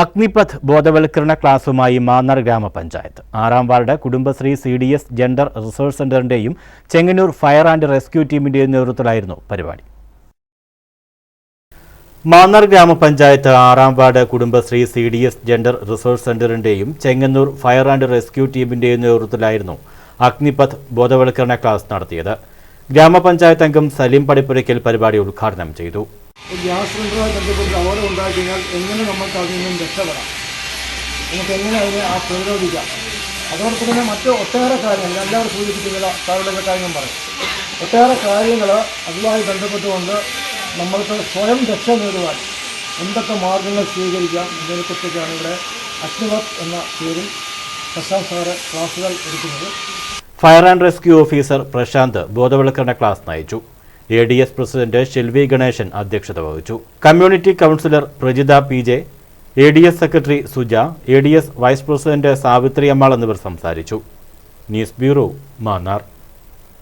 അഗ്നിപഥ് ബോധവൽക്കരണ ക്ലാസുമായി മാന്നാർ ഗ്രാമപഞ്ചായത്ത്. ആറാം ward Kudumbashree C D S gender resource സെന്ററിന്റെയും Chengannur fire and rescue ടീമിന്റെയും നേതൃത്വത്തിലായിരുന്നു പരിപാടി. മാന്നാർ ഗ്രാമപഞ്ചായത്ത് ആറാം ward Kudumbashree C D S gender resource സെന്ററിന്റെയും Chengannur fire and rescue ടീമിന്റെയും നേതൃത്വത്തിലായിരുന്നു അഗ്നിപഥ് ബോധവൽക്കരണ ക്ലാസ് നടത്തിയത്. ഗ്രാമപഞ്ചായത്ത് അംഗം സലീം പടിപ്പുരയ്ക്കൽ പരിപാടി ഉദ്ഘാടനം ചെയ്തു. ഗ്യാസ് സിലിണ്ടറുമായി ബന്ധപ്പെട്ട് അപകടം ഉണ്ടായിക്കഴിഞ്ഞാൽ എങ്ങനെ നമുക്ക് അതിൽ നിന്നും രക്ഷപ്പെടാം? നമുക്ക് എങ്ങനെ അതിനെ ആ പ്രതിരോധിക്കാം? അതോടൊപ്പം തന്നെ മറ്റ് ഒട്ടേറെ കാര്യങ്ങൾ എല്ലാവരും സൂചിപ്പിക്കുന്ന സാറുടെ കാര്യം പറയും. ഒട്ടേറെ കാര്യങ്ങൾ അതുമായി ബന്ധപ്പെട്ടുകൊണ്ട് നമ്മൾക്ക് സ്വയം രക്ഷ നേടുവാൻ എന്തൊക്കെ മാർഗങ്ങൾ സ്വീകരിക്കാം എന്നതിനെക്കുറിച്ചൊക്കെയാണ് ഇവിടെ അഗ്നിവത് എന്ന പേരിൽ പ്രശാന്ത് സാറ് ക്ലാസുകൾ എടുക്കുന്നത്. Fire and rescue officer Prashanth ബോധവൽക്കരണ ക്ലാസ് നയിച്ചു. A D S president Shelvi Ganeshan അധ്യക്ഷത വഹിച്ചു. Community councillor Prajitha P J A D S secretary Suja A D S vice president Savithri Ammal എന്നിവർ സംസാരിച്ചു. News bureau Mannar.